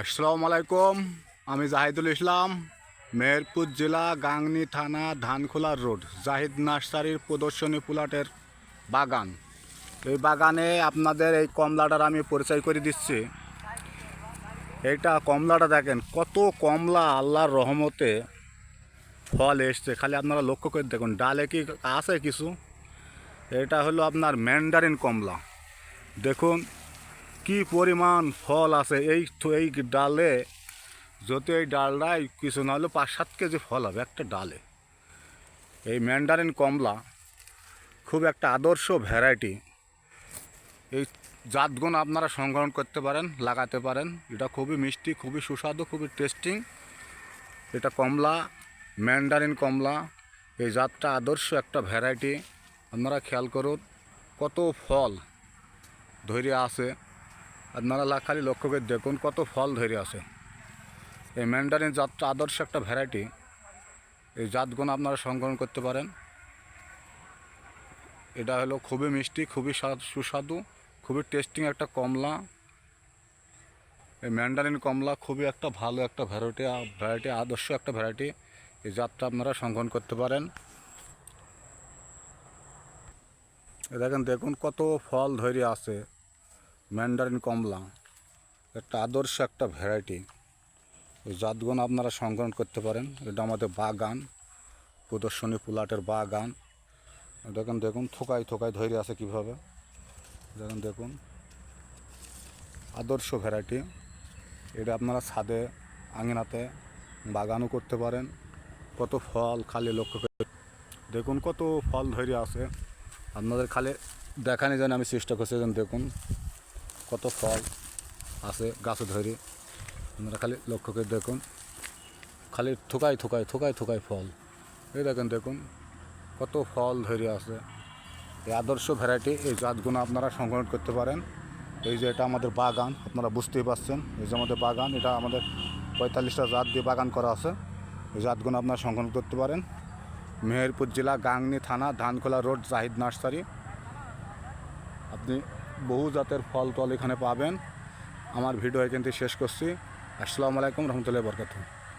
আসসালামু আলাইকুম, আমি জাহিদুল ইসলাম, মেহেরপুর জেলা গাংনি থানা ধানখোলা রোড, জাহিদ নার্সারির প্রদর্শনী প্লাটের বাগান। এই বাগানে আপনাদের এই কমলাটার আমি পরিচয় করে দিচ্ছি। এইটা কমলাটা দেখেন, কত কমলা আল্লাহর রহমতে ফল এসছে। খালি আপনারা লক্ষ্য করে দেখুন, ডালে কি আছে কিছু? এটা হলো আপনার ম্যান্ডারিন কমলা। দেখুন কি পরিমাণ ফল আছে এই এই ডালে? যদি এই ডালটায় কিছু না হলে পাঁচ সাত কেজি ফল হবে, একটা ডালে। এই ম্যান্ডারিন কমলা খুব একটা আদর্শ ভ্যারাইটি এই জাতগুণ আপনারা সংগ্রহণ করতে পারেন, লাগাতে পারেন। এটা খুবই মিষ্টি, খুবই সুস্বাদু, খুবই টেস্টিং এটা কমলা ম্যান্ডারিন কমলা। এই জাতটা আদর্শ একটা ভ্যারাইটি আপনারা খেয়াল করুন, কত ফল ধরে আছে। আপনারা খালি লক্ষ্য করে দেখুন কত ফল ধরে আছে। এই ম্যান্ডারিন জাতটা আদর্শ একটা ভ্যারাইটি এই জাতগুণ আপনারা সংগ্রহণ করতে পারেন। এটা হলো খুবই মিষ্টি, খুবই সুস্বাদু, খুবই টেস্টিং একটা কমলা। এই ম্যান্ডারিন কমলা খুবই একটা ভালো একটা ভ্যারাইটি ভ্যারাইটি আদর্শ একটা ভ্যারাইটি এই জাতটা আপনারা সংগ্রহণ করতে পারেন। দেখেন, দেখুন কত ফল ধরে আছে। ম্যান্ডারিন কমলা, একটা আদর্শ একটা ভ্যারাইটি এই জাতগুণ আপনারা সংগ্রহণ করতে পারেন। এটা আমাদের বাগান, প্রদর্শনী পুলাটের বাগান। দেখুন দেখুন, থোকায় থোকায় ধরে আছে কীভাবে। দেখুন দেখুন। আদর্শ ভ্যারাইটি এটা আপনারা ছাদে, আঙিনাতে বাগানও করতে পারেন। কত ফল খালি লক্ষ্য করে। দেখুন, কত ফল ধরে আছে। আপনাদের খালি দেখানি যেন আমি চেষ্টা করছি, যেন দেখুন। কত ফল আছে গাছে ধরে। আপনারা খালি লক্ষ্য করে দেখুন। খালি থোকায় থোকায় থোকায় থোকায় ফল। এই দেখেন, দেখুন কত ফল ধরে আছে। এই আদর্শ ভ্যারাইটি এই জাতগুলো আপনারা সংগ্রহণ করতে পারেন। এই যে এটা আমাদের বাগান, আপনারা বুঝতেই পারছেন। এই যে আমাদের বাগান, এটা আমাদের পঁয়তাল্লিশটা জাত দিয়ে বাগান করা আছে। এই জাতগুলো আপনারা সংগ্রহণ করতে পারেন। মেহেরপুর জেলা গাংনি থানা, ধানখোলা রোড, জাহিদ নার্সারি। আপনি বহু জাতের ফল তল এখানে পাবেন। আমার ভিডিও এখান থেকে শেষ করছি। আসসালামু আলাইকুম রহমতুল্লাহ বরকাত